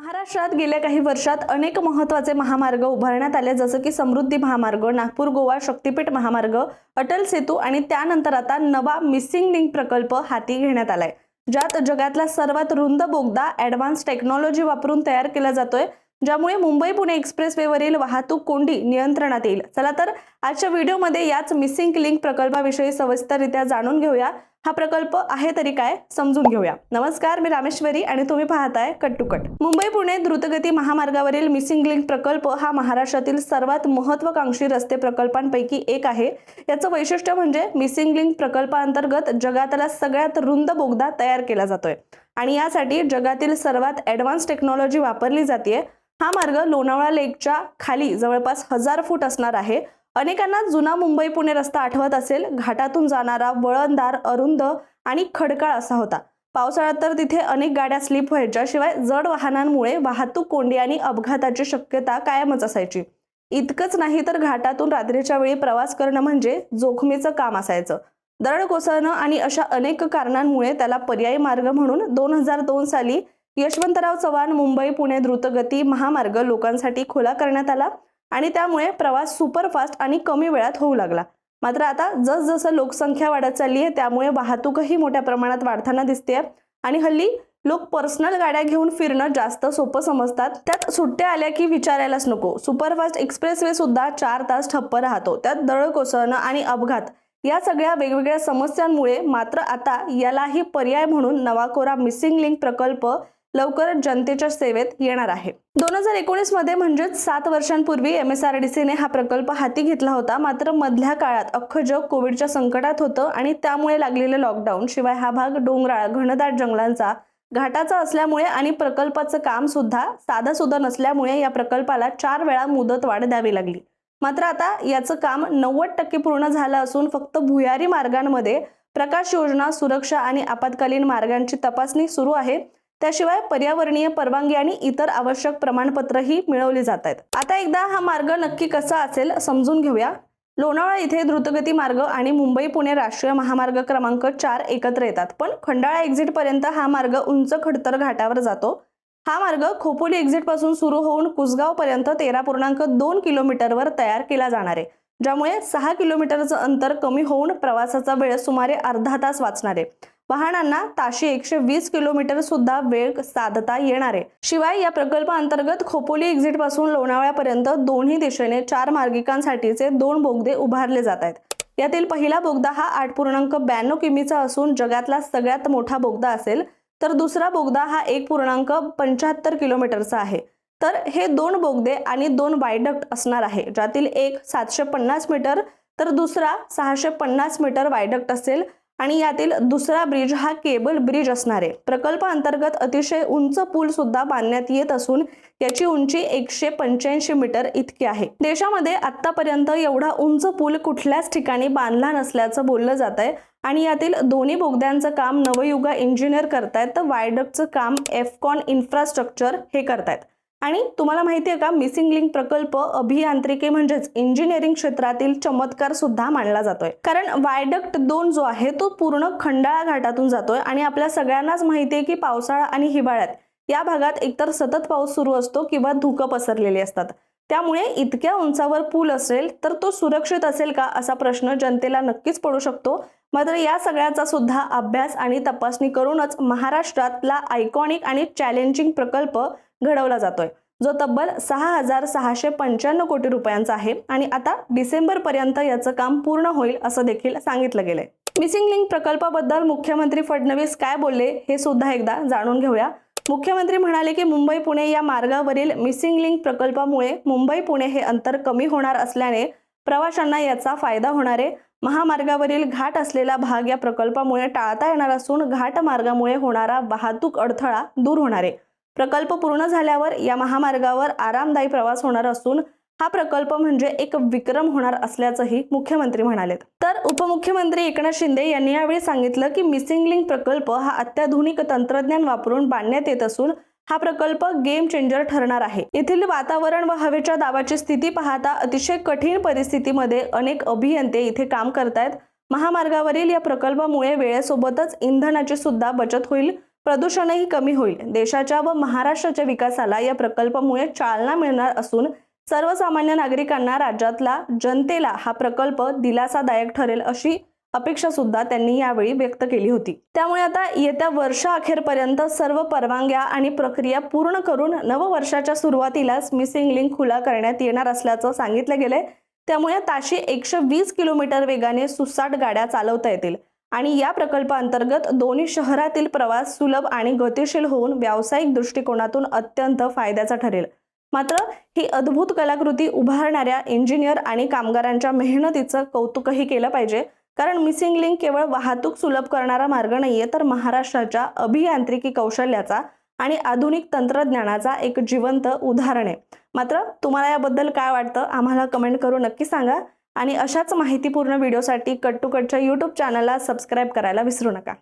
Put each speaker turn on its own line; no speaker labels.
महाराष्ट्रात गेल्या काही वर्षात अनेक महत्त्वाचे महामार्ग उभारण्यात आले जसं की समृद्धी महामार्ग नागपूर गोवा शक्तीपीठ महामार्ग अटल सेतू आणि त्यानंतर आता नवा मिसिंग लिंक प्रकल्प हाती घेण्यात आलाय. ज्यात जगातला सर्वात रुंद बोगदा ॲडव्हान्स टेक्नॉलॉजी वापरून तयार केला जातोय ज्यामुळे मुंबई पुणे एक्सप्रेसवेवरील वाहतूक कोंडी नियंत्रणात येईल. चला तर आजच्या व्हिडिओमध्ये याच मिसिंग लिंक प्रकल्पाविषयी सविस्तररित्या जाणून घेऊया. हा प्रकल्प आहे तरी काय समजून घेऊया. नमस्कार मी रामेश्वरी आणि तुम्ही पाहताय cut to cut. Mumbai Pune द्रुतगती महामार्गावरील मिसिंग लिंक प्रकल्प हा महाराष्ट्रातील सर्वात महत्वाकांक्षी रस्ते प्रकल्पांपैकी एक आहे. याचं वैशिष्ट्य म्हणजे मिसिंग लिंक प्रकल्पाअंतर्गत जगातला सगळ्यात रुंद बोगदा तयार केला जातोय. आणि यासाठी जगातील सर्वात ॲडव्हान्स टेक्नॉलॉजी वापरली जाते हा मार्ग लोणावळा लेकच्या खाली जवळपास हजार फूट असणार आहे. अनेकांना जुना मुंबई पुणे रस्ता आठवत असेल. घाटातून जाणारा वळणदार अरुंद आणि खडकाळ असा होता. पावसाळ्यात तर तिथे अनेक गाड्या स्लिप व्हायच्या. शिवाय जड वाहनांमुळे वाहतूक कोंडी आणि अपघाताची शक्यता कायमच असायची. इतकंच नाही तर घाटातून रात्रीच्या वेळी प्रवास करणं म्हणजे जोखमीचं काम असायचं. दरड कोसळणं आणि अशा अनेक कारणांमुळे त्याला पर्यायी मार्ग म्हणून दोन हजार दोन साली यशवंतराव चव्हाण मुंबई पुणे द्रुतगती महामार्ग लोकांसाठी खुला करण्यात आला. आणि त्यामुळे प्रवास सुपरफास्ट आणि कमी वेळात होऊ लागला. मात्र आता जसजसं लोकसंख्या वाढत चालली आहे त्यामुळे वाहतूकही मोठ्या प्रमाणात वाढताना दिसते आणि हल्ली लोक पर्सनल गाड्या घेऊन फिरणं जास्त सोपं समजतात. त्यात सुट्ट्या आल्या की विचारायलाच नको. सुपरफास्ट एक्सप्रेसवे सुद्धा चार तास ठप्प राहतो. त्यात दळ कोसळणं आणि अपघात या सगळ्या वेगवेगळ्या समस्यांमुळे मात्र आता यालाही पर्याय म्हणून नवाकोरा मिसिंग लिंक प्रकल्प लवकरच जनतेच्या सेवेत येणार आहे. दोन हजार एकोणीसमध्ये म्हणजेच सात वर्षांपूर्वी एम एस आर डी सीने हा प्रकल्प हाती घेतला होता. मात्र मधल्या काळात अख्खं जग कोविडच्या संकटात होतं आणि त्यामुळे लागलेलं लॉकडाऊन शिवाय हा भाग डोंगराळ घनदाट जंगलांचा घाटाचा असल्यामुळे आणि प्रकल्पाचं काम सुद्धा साधं सुद्धा नसल्यामुळे या प्रकल्पाला चार वेळा मुदत वाढ द्यावी लागली. मात्र आता याचं काम नव्वद टक्के पूर्ण झालं असून फक्त भुयारी मार्गांमध्ये प्रकाश योजना सुरक्षा आणि आपत्कालीन मार्गांची तपासणी सुरू आहे. त्याशिवाय पर्यावरणीय परवानगी आणि इतर आवश्यक प्रमाणपत्रही मिळवली जात आहेत. आता एकदा हा मार्ग नक्की कसा असेल समजून घेऊया. लोणावळा इथे द्रुतगती मार्ग आणि मुंबई पुणे राष्ट्रीय महामार्ग क्रमांक चार एकत्र येतात. पण खंडाळा एक्झिट पर्यंत हा मार्ग उंच खडतर घाटावर जातो. हा मार्ग खोपोली एक्झिटपासून सुरू होऊन कुसगाव पर्यंत तेरा पूर्णांक दोन किलोमीटरवर तयार केला जाणार आहे. ज्यामुळे सहा किलोमीटरचं अंतर कमी होऊन प्रवासाचा वेळ सुमारे अर्धा तास वाचणार आहे. वाहनांना ताशी एकशे वीस किलोमीटर सुद्धा वेग साधता येणार आहे. शिवाय या प्रकल्पाअंतर्गत खोपोली एक्झिटपासून लोणावळ्यापर्यंत दोन्ही दिशेने चार मार्गिकांसाठीचे दोन बोगदे उभारले जात आहेत. यातील पहिला बोगदा हा आठ पूर्णांक ब्याण्णव किमीचा असून जगातला सगळ्यात मोठा बोगदा असेल तर दुसरा बोगदा हा एक पूर्णांक पंच्याहत्तर किलोमीटरचा आहे. तर हे दोन बोगदे आणि दोन वायडक्ट असणार आहे ज्यातील एक सातशे पन्नास मीटर तर दुसरा सहाशे पन्नास मीटर वायडक्ट असेल आणि यातील दुसरा ब्रिज हा केबल ब्रिज असणार आहे. प्रकल्प अंतर्गत अतिशय उंच पूल सुद्धा बांधण्यात येत असून याची उंची एकशे पंच्याऐंशी मीटर इतकी आहे. देशामध्ये आतापर्यंत एवढा उंच पूल कुठल्याच ठिकाणी बांधला नसल्याचं बोललं जात आहे आणि यातील दोन्ही बोगद्यांचं काम नवयुगा इंजिनियर करतायत. तर वायडकचं काम एफकॉन इन्फ्रास्ट्रक्चर हे करतायत. आणि तुम्हाला माहिती आहे का मिसिंग लिंक प्रकल्प अभियांत्रिकी म्हणजेच इंजिनिअरिंग क्षेत्रातील चमत्कार सुद्धा मानला जातोय. कारण वायडक्ट दोन जो आहे तो पूर्ण खंडाळा घाटातून जातोय आणि आपल्या सगळ्यांनाच माहिती आहे की पावसाळा आणि हिवाळ्यात या भागात एकतर सतत पाऊस सुरू असतो किंवा धुकं पसरलेली असतात. त्यामुळे इतक्या उंचावर पूल असेल तर तो सुरक्षित असेल का असा प्रश्न जनतेला नक्कीच पडू शकतो. मात्र या सगळ्याचा सुद्धा अभ्यास आणि तपासणी करूनच महाराष्ट्रातला आयकॉनिक आणि चॅलेंजिंग प्रकल्प घडवला जातोय. जो तब्बल सहा हजार सहाशे पंच्याण्णव कोटी रुपयांचा आहे आणि आता डिसेंबर पर्यंत याचं काम पूर्ण होईल असं देखील सांगितलं गेलंय. मिसिंग लिंक प्रकल्पाबद्दल मुख्यमंत्री फडणवीस काय बोलले हे सुद्धा एकदा जाणून घेऊया. मुख्यमंत्री म्हणाले की मुंबई पुणे या मार्गावरील मिसिंग लिंक प्रकल्पामुळे मुंबई पुणे हे अंतर कमी होणार असल्याने प्रवाशांना याचा फायदा होणार आहे. महामार्गावरील घाट असलेला भाग या प्रकल्पामुळे टाळता येणार असून घाट मार्गामुळे होणारा वाहतूक अडथळा दूर होणार आहे. प्रकल्प पूर्ण झाल्यावर या महामार्गावर आरामदायी प्रवास होणार असून हा प्रकल्प म्हणजे एक विक्रम होणार असल्याचंही मुख्यमंत्री म्हणालेत. तर उपमुख्यमंत्री एकनाथ शिंदे यांनी यावेळी सांगितलं की मिसिंग लिंक प्रकल्प हा अत्याधुनिक तंत्रज्ञान वापरून बांधण्यात येत असून हा प्रकल्प गेम चेंजर ठरणार आहे. येथील वातावरण व हवेच्या दाबाची स्थिती पाहता अतिशय कठीण परिस्थितीमध्ये अनेक अभियंते इथे काम करतायत. महामार्गावरील या प्रकल्पामुळे वेळेसोबतच इंधनाची सुद्धा बचत होईल. प्रदूषणही कमी होईल. देशाच्या व महाराष्ट्राच्या विकासाला या प्रकल्पामुळे चालना मिळणार असून सर्वसामान्य नागरिकांना राज्यातला जनतेला हा प्रकल्प दिलासादायक ठरेल अशी अपेक्षा सुद्धा त्यांनी यावेळी व्यक्त केली होती. त्यामुळे आता येत्या वर्षाअखेरपर्यंत सर्व परवानग्या आणि प्रक्रिया पूर्ण करून नववर्षाच्या सुरुवातीलाच मिसिंग लिंक खुला करण्यात येणार असल्याचं सांगितलं गेलंय. त्यामुळे ताशी एकशे वीस किलोमीटर वेगाने सुसाट गाड्या चालवता येतील. आणि या प्रकल्पाअंतर्गत दोन्ही शहरातील प्रवास सुलभ आणि गतिशील होऊन व्यावसायिक दृष्टिकोनातून अत्यंत फायद्याचा ठरेल. मात्र ही अद्भुत कलाकृती उभारणाऱ्या इंजिनियर आणि कामगारांच्या मेहनतीचं कौतुकही केलं पाहिजे. कारण मिसिंग लिंक केवळ वाहतूक सुलभ करणारा मार्ग नाहीये तर महाराष्ट्राच्या अभियांत्रिकी कौशल्याचा आणि आधुनिक तंत्रज्ञानाचा एक जिवंत उदाहरण आहे. मात्र तुम्हाला याबद्दल काय वाटतं? आम्हाला कमेंट करून नक्की सांगा. आणि अशाच माहितीपूर्ण व्हिडिओसाठी कट टू कटच्या यूट्यूब चॅनलला सबस्क्राईब करायला विसरू नका.